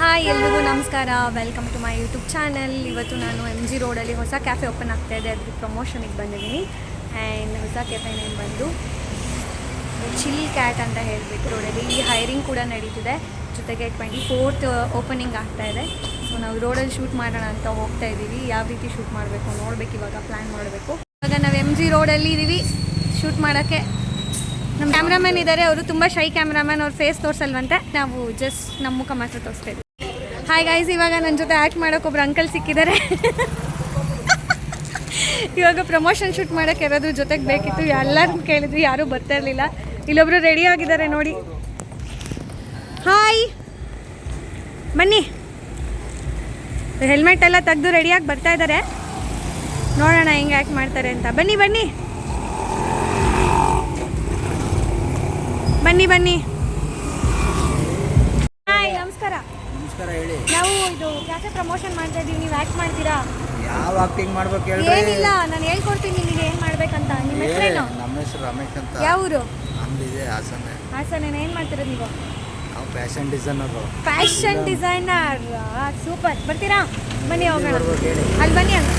Hi, ಎಲ್ರಿಗೂ ನಮಸ್ಕಾರ. Welcome to my YouTube channel ಇವತ್ತು ನಾನು ಎಂ ಜಿ ರೋಡಲ್ಲಿ ಹೊಸ ಕ್ಯಾಫೆ ಓಪನ್ ಆಗ್ತಾ ಇದೆ. ಅದ್ರ ಪ್ರಮೋಷನಿಗೆ ಬಂದಿದ್ದೀನಿ. ಆ್ಯಂಡ್ ಹೊಸ ಕೆಫೆ ನೇಮ್ ಬಂದು ಚಿಲ್ಲಿ ಕ್ಯಾಟ್ ಅಂತ ಹೇಳಿಬಿಟ್ಟು ರೋಡಲ್ಲಿ ಈ ಹೈರಿಂಗ್ ಕೂಡ ನಡೀತಿದೆ. ಜೊತೆಗೆ ಟ್ವೆಂಟಿ ಫೋರ್ತ್ ಓಪನಿಂಗ್ ಆಗ್ತಾ ಇದೆ. ಸೊ ನಾವು ರೋಡಲ್ಲಿ ಶೂಟ್ ಮಾಡೋಣ ಅಂತ ಹೋಗ್ತಾ ಇದ್ದೀವಿ. ಯಾವ ರೀತಿ ಶೂಟ್ ಮಾಡಬೇಕು, ನೋಡಬೇಕು, ಇವಾಗ ಪ್ಲ್ಯಾನ್ ಮಾಡಬೇಕು. ಇವಾಗ ನಾವು ಎಂ ಜಿ ರೋಡಲ್ಲಿ ಇದ್ದೀವಿ ಶೂಟ್ ಮಾಡೋಕ್ಕೆ ನಮ್ಮ ಕ್ಯಾಮ್ರಾಮನ್ ಇದ್ದಾರೆ. ಅವರು ತುಂಬ ಶೈ ಕ್ಯಾಮ್ರಾಮನ್ ಅವ್ರ ಫೇಸ್ ತೋರಿಸಲ್ವಂತೆ. ನಾವು ಜಸ್ಟ್ ನಮ್ಮ ಮುಖ ಮಾತ್ರ ತೋರಿಸ್ತಾ ಇದ್ದೀವಿ. ಹಾಯ್ ಗಾಯ್ಸ್ ಇವಾಗ ನನ್ನ ಜೊತೆ ಆ್ಯಕ್ಟ್ ಮಾಡೋಕೆ ಒಬ್ರು ಅಂಕಲ್ ಸಿಕ್ಕಿದ್ದಾರೆ. ಇವಾಗ ಪ್ರಮೋಷನ್ ಶೂಟ್ ಮಾಡೋಕ್ಕೆ ಯಾರಾದರೂ ಜೊತೆಗೆ ಬೇಕಿತ್ತು ಎಲ್ಲರೂ ಕೇಳಿದ್ವಿ, ಯಾರೂ ಬರ್ತಾ ಇರಲಿಲ್ಲ. ಇಲ್ಲೊಬ್ರು ರೆಡಿ ಆಗಿದ್ದಾರೆ ನೋಡಿ. ಹಾಯ್ ಬನ್ನಿ. ಹೆಲ್ಮೆಟ್ ಎಲ್ಲ ತೆಗೆದು ರೆಡಿಯಾಗಿ ಬರ್ತಾ ಇದ್ದಾರೆ ನೋಡೋಣ ಹೆಂಗೆ ಆ್ಯಕ್ಟ್ ಮಾಡ್ತಾರೆ ಅಂತ. ಬನ್ನಿ ಬನ್ನಿ. ಬನ್ನಿ ಬನ್ನಿ ಹಾಯ್ ನಮಸ್ಕಾರ ನಮಸ್ಕಾರ ಹೇಳಿ. ನಾವು ಇದು ಕ್ಯಾಫೆ ಪ್ರಮೋಷನ್ ಮಾಡ್ತಾ ಇದೀವಿ? ನೀವು ಆಕ್ಟ್ ಮಾಡ್ತೀರಾ? ಯಾವ ಆಕ್ಟಿಂಗ್ ಮಾಡ್ಬೇಕು ಹೇಳ್ರಿ. ಏನಿಲ್ಲ ನಾನು ಹೇಳ್ಕೊಡ್ತೀನಿ ನಿಮಗೆ ಏನು ಮಾಡ್ಬೇಕಂತ. ನಿಮ್ಮ ಹೇಳಿ ಹೆಸರೇನು? ನಮ್ಮ ಹೆಸರು ರಮೇಶ್ ಅಂತ. ಯಾವ ಊರು ನಮ್ದಿದೆ ಹಾಸನ. ಹಾಸನ ಏನು ಮಾಡ್ತೀರಾ ನೀವು? ನಾವು fashion designer fashion designer super ಬರ್ತೀರಾ? ಬನ್ನಿ ಹೋಗೋಣ. ಬರ್ಬೇಕು ಹೇಳಿ. ಅಲ್ಲಿ ಬನ್ನಿ ಅಲ್ಲ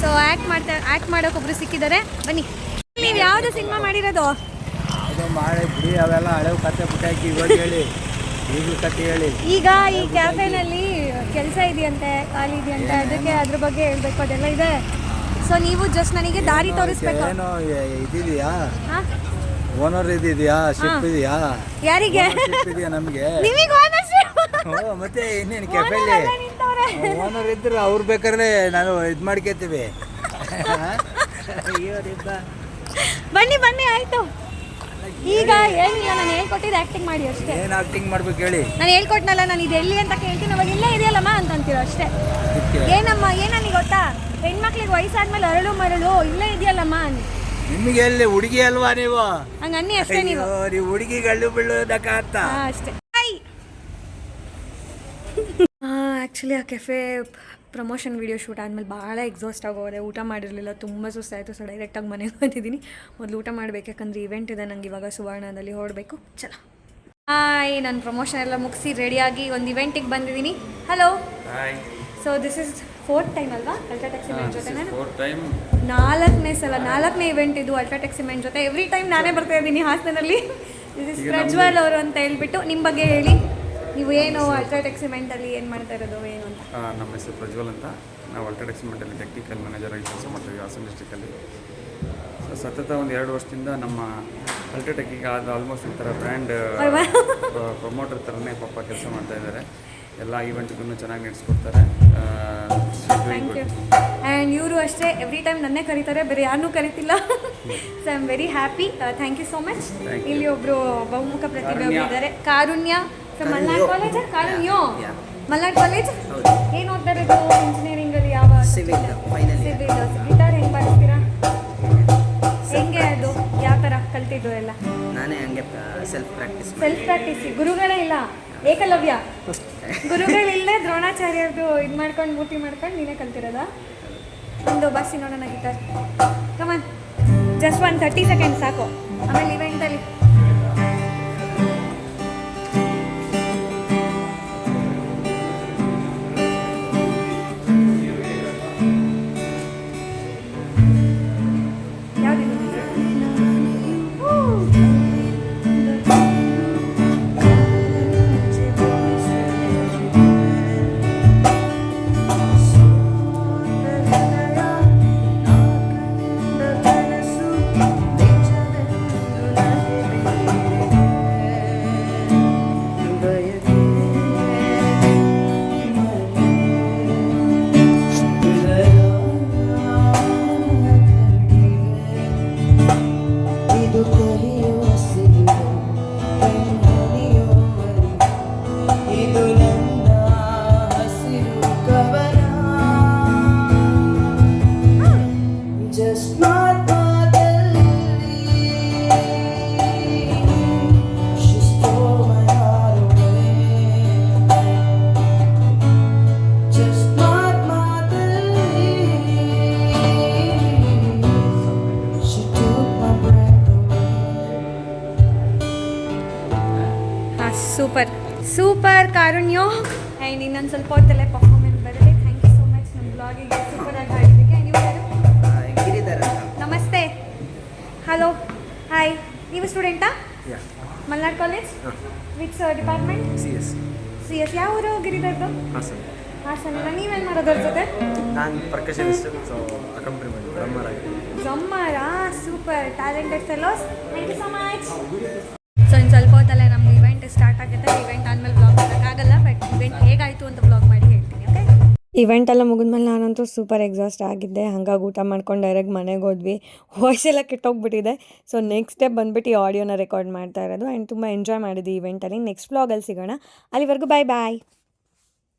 ಸೊ ಆ್ಯಕ್ಟ್ ಮಾಡ್ತಾ ಆ್ಯಕ್ಟ್ ಮಾಡೋಕೆ ಒಬ್ರು ಸಿಕ್ಕಿದ್ದಾರೆ. ಬನ್ನಿ. ನೀವು ಯಾವುದು ಸಿನಿಮಾ ಮಾಡಿರೋದು? ಅದು ಮಾಡಿ ಬಿಡಿ ಅವೆಲ್ಲ ಹಳೆ ಕತೆ ಬಿಟ್ಟಾಕಿ ಇವಾಗ ಹೇಳಿ ಹೇಳಿ. ಈಗ ಈ ಕ್ಯಾಫೆನಲ್ಲಿ ಕೆಲಸ ಇದೆಯಂತೆ ಖಾಲಿ ಇದೆಯಂತೆ ಅದಕ್ಕೆ ಅದ್ರ ಬಗ್ಗೆ ಹೇಳ್ಬೇಕು ಅದೆಲ್ಲ ಇದೆ. ಸೊ ನೀವು ಜಸ್ಟ್ ನನಗೆ ದಾರಿ ತೋರಿಸ್ಬೇಕು? ಏನೋ ಇದಿದೆಯಾ? ಓನರ್ ಇದಿದೆಯಾ? ಶಿಪ್ ಇದೆಯಾ? ಯಾರಿಗೆ? ಇದೆಯಾ ನಮಗೆ? ಮತ್ತೆ ಇನ್ನೇನು ಕೆಫೆಲಿ ಓನರ್ ಇದ್ರೆ ಅವ್ರು ಬೇಕಾದ್ರೆ ನಾನು ಇದು ಮಾಡ್ಕೋತೀವಿ. ಬನ್ನಿ ಬನ್ನಿ ಆಯ್ತು. ಈಗ ಏನಿಲ್ಲ ನಾನು ಹೇಳ್ಕೊಟ್ಟಿದ್ದು ಆಕ್ಟಿಂಗ್ ಮಾಡಿ ಅಷ್ಟೇ. ಏನು ಆಕ್ಟಿಂಗ್ ಮಾಡ್ಬೇಕು ಹೇಳಿ? ನಾನು ಹೇಳ್ಕೊಟ್ನಲ್ಲ ನಾನು ಇದು ಎಲ್ಲಿ ಅಂತ ಕೇಳ್ತೀನಿ ಅವಾಗ ಇಲ್ಲೇ ಇದೆಯಲ್ಲಮ್ಮ ಅಂತ ಅಂತೀರ ಅಷ್ಟೇ ಏನಮ್ಮ ಏನನಿ ಗೊತ್ತಾ? ಹೆಣ್ಮಕ್ಳಿಗೆ ವಯಸ್ಸಾದ್ಮೇಲೆ ಅರಳು ಮರಳು ಇಲ್ಲೇ ಇದೆಯಲ್ಲಮ್ಮ ಅಂತ. ನಿಮಗೆ ಎಲ್ಲಿ ಹುಡುಗಿ ಅಲ್ವಾ ನೀವು? ಹಂಗೆ ಅನ್ನಿ ಅಷ್ಟೇ ನೀವು. ಅಯ್ಯೋ, ನೀವು ಹುಡುಗಿ ಗಳ್ಳು ಬಿಳ್ಳು ಅಂತ. ಹಾ, ಅಷ್ಟೇ. ಆ್ಯಕ್ಚುಲಿ ಆ ಕೆಫೆ ಪ್ರಮೋಷನ್ ವೀಡಿಯೋ ಶೂಟ್ ಆದಮೇಲೆ ಭಾಳ ಎಕ್ಸಾಸ್ಟ್ ಆಗೋದೆ. ಊಟ ಮಾಡಿರಲಿಲ್ಲ ತುಂಬ ಸುಸ್ತಾಯಿತು ಸೊ ಡೈರೆಕ್ಟಾಗಿ ಮನೆಗೆ ಬಂದಿದ್ದೀನಿ. ಮೊದಲು ಊಟ ಮಾಡಬೇಕು ಯಾಕಂದರೆ ಇವೆಂಟ್ ಇದೆ ನಂಗೆ ಇವಾಗ. ಸುವರ್ಣದಲ್ಲಿ ಹೊರಡಬೇಕು ಚಲ. ಹಾಯ್ ನಾನು ಪ್ರಮೋಷನ್ ಎಲ್ಲ ಮುಗಿಸಿ ರೆಡಿಯಾಗಿ ಒಂದು ಇವೆಂಟಿಗೆ ಬಂದಿದ್ದೀನಿ. Hello so this is fourth time ಅಲ್ವಾ? ಅಲ್ಟ್ರಾಟೆಕ್ ಸಿಮೆಂಟ್ ಜೊತೆ ನಾಲ್ಕನೇ ಸಲ ನಾಲ್ಕನೇ ಇವೆಂಟ್ ಇದು ಅಲ್ಟ್ರಾಟೆಕ್ ಮೆಂಟ್ ಜೊತೆ. ಎವ್ರಿ ಟೈಮ್ ನಾನೇ ಬರ್ತಾ ಇದ್ದೀನಿ ಹಾಸನಲ್ಲಿ ದಿಸ್ ಇಸ್ ಪ್ರಜ್ವಲ್ ಅವರು ಅಂತ ಹೇಳ್ಬಿಟ್ಟು ನಿಮ್ಮ ಬಗ್ಗೆ ಹೇಳಿ. ನೀವು ಏನು ಅಲ್ಟ್ರಾಟೆಕ್ ಸಿಮೆಂಟಲ್ಲಿ ಏನು ಮಾಡ್ತಾ ಇರೋದು ಏನು ಅಂತ? ನಮ್ಮ ಹೆಸರು ಪ್ರಜ್ವಲ್ ಅಂತ. ನಾವು ಅಲ್ಟ್ರಾಟೆಕ್ ಸಿಮೆಂಟಲ್ಲಿ ಟೆಕ್ನಿಕಲ್ ಮ್ಯಾನೇಜರ್ ಆಗಿ ಕೆಲಸ ಮಾಡ್ತೀವಿ ಹಾಸನ ಡಿಸ್ಟಿಕಲ್ಲಿ ಸತತ ಒಂದು ಎರಡು ವರ್ಷದಿಂದ ನಮ್ಮ ಅಲ್ಟ್ರಾಟೆಕ್ಕಿಗೆ ಆದ ಆಲ್ಮೋಸ್ಟ್ ಈ ಥರ ಬ್ರ್ಯಾಂಡ್ ಪ್ರಮೋಟರ್ ಥರನೇ ಪಾಪ ಕೆಲಸ ಮಾಡ್ತಾ ಇದ್ದಾರೆ. ಎಲ್ಲ ಈವೆಂಟ್ಗೂ ಚೆನ್ನಾಗಿ ನಡೆಸ್ಕೊಡ್ತಾರೆ. ಆ್ಯಂಡ್ ಇವರು ಅಷ್ಟೇ ಎವ್ರಿ ಟೈಮ್ ನನ್ನೇ ಕರೀತಾರೆ ಬೇರೆ ಯಾರನ್ನೂ ಕರಿತಿಲ್ಲ. So I am very happy thank you so much ಇಲ್ಲಿ ಒಬ್ಬರು ಬಹುಮುಖ ಪ್ರತಿಭೆ. ಇದ್ದಾರೆ. ಕಾರುಣ್ಯ ಫ್ರಮ್ ಮಲ್ನಾಡ್ ಕಾಲೇಜ್ ಕಾರುಣ್ಯೋ ಮಲ್ನಾಡ್ ಕಾಲೇಜ್ ಏನು ಓದ್ತಾ ಇರೋದು ಇಂಜಿನಿಯರಿಂಗಲ್ಲಿ ಯಾವ ಸಿವಿಲ್ ಗಿಟಾರ್ ಹೆಂಗೆ ಬರ್ತೀರಾ ಹೆಂಗೆ ಅದು? ಯಾವ ಥರ ಕಲ್ತಿದ್ದು ಎಲ್ಲ? ನಾನೇ ಹಂಗೆ ಸೆಲ್ಫ್ ಪ್ರಾಕ್ಟೀಸ್ ಸೆಲ್ಫ್ ಪ್ರಾಕ್ಟೀಸ್ ಗುರುಗಳೇ ಇಲ್ಲ. ಏಕಲವ್ಯ. ಗುರುಗಳಿಲ್ಲದೆ ದ್ರೋಣಾಚಾರ್ಯರ್ದು ಇದು ಮಾಡ್ಕೊಂಡು ಮೂರ್ತಿ ಮಾಡ್ಕೊಂಡು ನೀನೇ ಕಲ್ತಿರೋದ? ಒಂದು ಬಸ್ ನೋಡೋಣ guitar come on just one thirty second ಸಾಕು. ಆಮೇಲೆ ಇವೆಂಟಲ್ಲಿ ಕಾರುಣ್ಯ. ಆ್ಯಂಡ್ ಇನ್ನೊಂದು ಸ್ವಲ್ಪ ಹೊತ್ತಲ್ಲೇ ಪರ್ಫಾರ್ಮೆನ್ಸ್ ಬರುತ್ತೆ. ಥ್ಯಾಂಕ್ ಯು ಸೋ ಮಚ್ ನಮ್ಮ ಬ್ಲಾಗಿಗೆ ಸೂಪರ್ ಆಗಿ ಹಾಡಿದ್ದಕ್ಕೆ ನೀವು ನಮಸ್ತೆ. ಹಲೋ ಹಾಯ್ ನೀವು ಸ್ಟೂಡೆಂಟಾ Malnad college which department C S C S ಯಾವ ಊರು ಗಿರಿದರ್ದು ಹಾಂ ಸರ್ ಹಾಸನ ನೀವೇನು ಮಾಡೋದ್ರ ಜೊತೆ? ನಾನು ಪ್ರಕಶನಿಸ್ಟ್ ಸೊ ಅಕಂಪ್ಲಿಮೆಂಟ್ ಬ್ರಹ್ಮರ್ ಆಗಿ. ಜಮ್ಮರ super talented fellows thank you so much so ಇನ್ನು ಸ್ವಲ್ಪ ಹೊತ್ತಲ್ಲೇ ಇವೆಂಟ್ ಸ್ಟಾರ್ಟ್ ಆಗುತ್ತೆ ಇವೆಂಟ್ ಆದಮೇಲೆ ಬ್ಲಾಗ್ ಮಾಡೋಕ್ಕಾಗಲ್ಲ ಬಟ್ ಇವೆಂಟ್ ಹೇಗಾಯಿತು ಅಂತ ಬ್ಲಾಗ್ ಮಾಡಿ ಹೇಳ್ತೀನಿ ಓಕೆ ಇವೆಂಟ್ ಎಲ್ಲ ಮುಗಿದ್ಮೇಲೆ ನಾನಂತೂ ಸೂಪರ್ ಎಕ್ಸಾಸ್ಟ್ ಆಗಿದ್ದೆ. ಹಂಗಾಗಿ ಊಟ ಮಾಡ್ಕೊಂಡು ಡೈರೆಕ್ಟ್ ಮನೆಗೆ ಹೋದ್ವಿ. ವಾಯ್ಸ್ ಎಲ್ಲ ಕೆಟ್ಟೋಗ್ಬಿಟ್ಟಿದೆ. ಸೊ ನೆಕ್ಸ್ಟ್ ಸ್ಟೆಪ್ ಬಂದ್ಬಿಟ್ಟು ಆಡಿಯೋನ ರೆಕಾರ್ಡ್ ಮಾಡ್ತಾ ಇರೋದು. ಆ್ಯಂಡ್ ತುಂಬ ಎಂಜಾಯ್ ಮಾಡಿದ್ವಿ ಇವೆಂಟಲ್ಲಿ ನೆಕ್ಸ್ಟ್ ಬ್ಲಾಗಲ್ಲಿ ಸಿಗೋಣ. ಅಲ್ಲಿವರೆಗೂ ಬಾಯ್ ಬಾಯ್